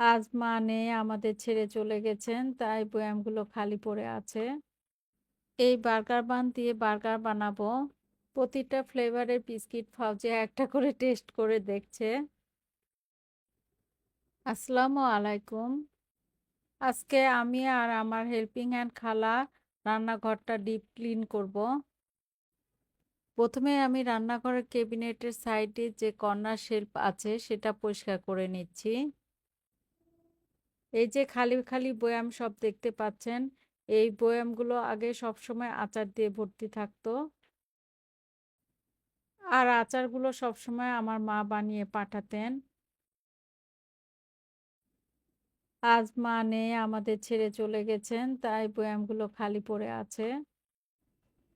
আজ মা নেই আমাদের ছেড়ে চলে গেছেন, তাই বয়ামগুলো খালি পড়ে আছে। এই বার্গার বান দিয়ে বার্গার বানাবো। প্রতিটা ফ্লেভারের বিস্কিট ফাউজিয়া একটা করে টেস্ট করে দেখছে। আসসালামু আলাইকুম। আজকে আমি আর আমার হেল্পিং হ্যান্ড খালা রান্নাঘরটা ডিপ ক্লিন করব। প্রথমে আমি রান্নাঘরের কেবিনেটের সাইডে যে কর্নার শেলফ আছে সেটা পরিষ্কার করে নিচ্ছি। এই যে খালি, খালি বয়াম সব দেখতে পাচ্ছেন, এই বয়ামগুলো আগে সবসময় আচার দিয়ে ভর্তি থাকতো। আর আচারগুলো সবসময় আমার মা বানিয়ে পাঠাতেন। আজ মা নেই আমাদের ছেড়ে চলে গেছেন, তাই বয়ামগুলো খালি পড়ে আছে।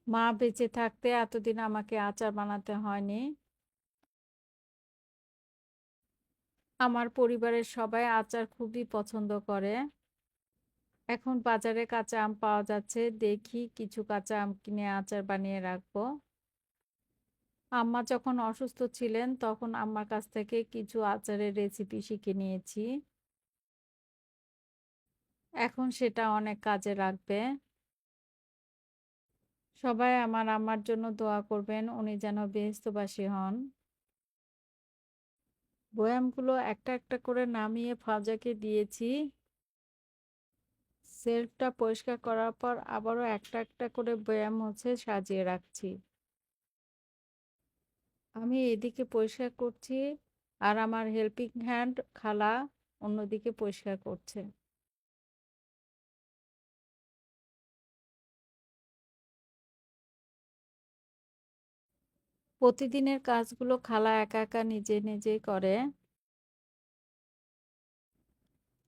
মা বেঁচে থাকতে এতদিন আমাকে আচার বানাতে হয়নি। আমার পরিবারের সবাই আচার খুবই পছন্দ করে। এখন বাজারে কাঁচা আম পাওয়া যাচ্ছে, দেখি কিছু কাঁচা আম কিনে আচার বানিয়ে রাখব। আম্মা যখন অসুস্থ ছিলেন তখন আম্মার কাছ থেকে কিছু আচারের রেসিপি শিখে নিয়েছি। এখন সেটা অনেক কাজে লাগবে। সবাই আমার আম্মার জন্য দোয়া করবেন, উনি যেন বেহেশতবাসী হন। বয়ামগুলো একটা, একটা করে নামিয়ে ফাজাকে দিয়েছি। সেলফটা পরিষ্কার করার পর আবারও একটা, একটা করে বয়াম হচ্ছে সাজিয়ে রাখছি। আমি এদিকে পরিষ্কার করছি আর আমার হেল্পিং হ্যান্ড খালা অন্যদিকে পরিষ্কার করছে। প্রতিদিনের কাজগুলো খালা একা, একা নিজে, নিজেই করে।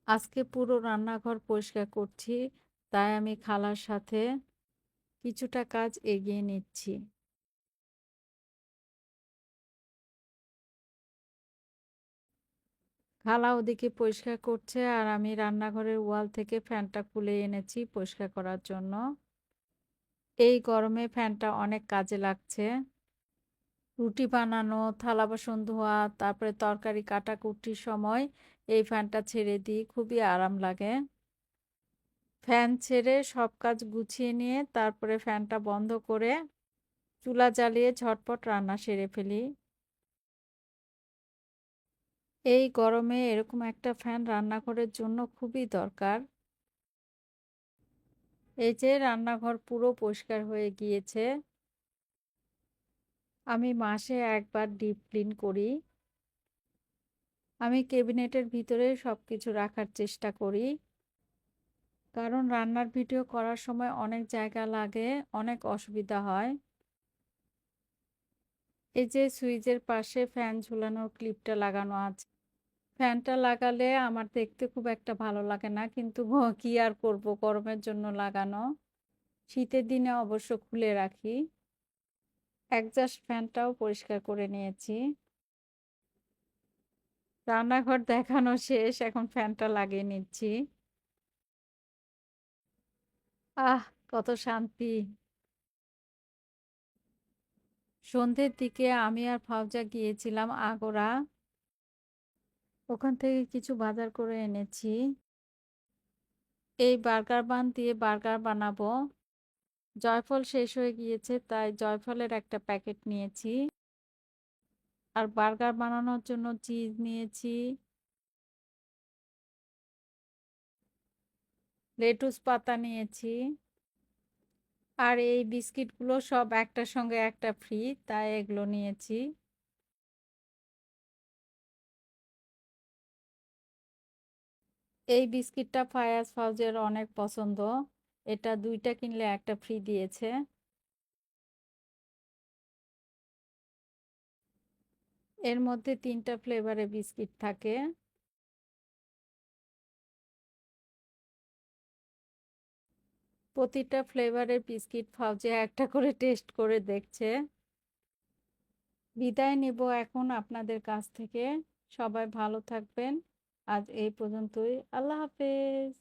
আজকে পুরো রান্নাঘর পরিষ্কার করছি, তাই আমি খালার সাথে কিছুটা কাজ এগিয়ে নিচ্ছি। খালা ওদিকে পরিষ্কার করছে আর আমি রান্নাঘরের ওয়াল থেকে ফ্যানটা খুলে এনেছি পরিষ্কার করার জন্য। এই গরমে ফ্যানটা অনেক কাজে লাগছে। রুটি বানানো, থালা বাসন ধোয়া, তারপরে তরকারি কাটাকুটির সময় এই ফ্যানটা ছেড়ে দিই, খুবই আরাম লাগে। ফ্যান ছেড়ে সব কাজ গুছিয়ে নিয়ে তারপরে ফ্যানটা বন্ধ করে চুলা জ্বালিয়ে ঝটপট রান্না সেরে ফেলি। এই গরমে এরকম একটা ফ্যান রান্নাঘরের জন্য খুবই দরকার। এই যে রান্নাঘর পুরো পরিষ্কার হয়ে গিয়েছে। আমি মাসে একবার ডিপ ক্লিন করি। আমি কেবিনেটের ভিতরে সব কিছু রাখার চেষ্টা করি। কারণ রান্নার ভিডিও করার সময় অনেক জায়গা লাগে, অনেক অসুবিধা হয়। এই যে সুইচের পাশে ফ্যান ঝুলানোর ক্লিপটা লাগানো আছে। ফ্যানটা লাগালে আমার দেখতে খুব একটা ভালো লাগে না, কিন্তু কি আর করব গরমের জন্য লাগানো। শীতের দিনে অবশ্য খুলে রাখি। একজাস্ট ফ্যানটাও পরিষ্কার করে নিয়েছি। রান্নাঘর দেখানো শেষ, এখন ফ্যানটা লাগিয়ে নিচ্ছি। আহ! কত শান্তি। সন্ধ্যের দিকে আমি আর ফাউজা গিয়েছিলাম আগরা। ওখান থেকে কিছু বাজার করে এনেছি। এই বার্গার বান দিয়ে বার্গার বানাবো। জয়ফল শেষ হয়ে গিয়েছে তাই জয়ফলের একটা প্যাকেট নিয়েছি। আর বার্গার বানানোর জন্য চিজ নিয়েছি। লেটুস পাতা নিয়েছি। আর এই বিস্কিটগুলো সব একটার সঙ্গে একটা ফ্রি, তাই এগুলো নিয়েছি। এই বিস্কিটটা ফায়াজ ফাউজের অনেক পছন্দ। এটা দুইটা কিনলে একটা ফ্রি দিয়েছে। এর মধ্যে তিনটা ফ্লেভারে বিস্কিট থাকে। প্রতিটা ফ্লেভারের বিস্কিট ফাউজিয়া একটা করে টেস্ট করে দেখছে। বিদায় নেব এখন আপনাদের কাছ থেকে। সবাই ভালো থাকবেন। আজ এই পর্যন্তই। আল্লাহ হাফেজ।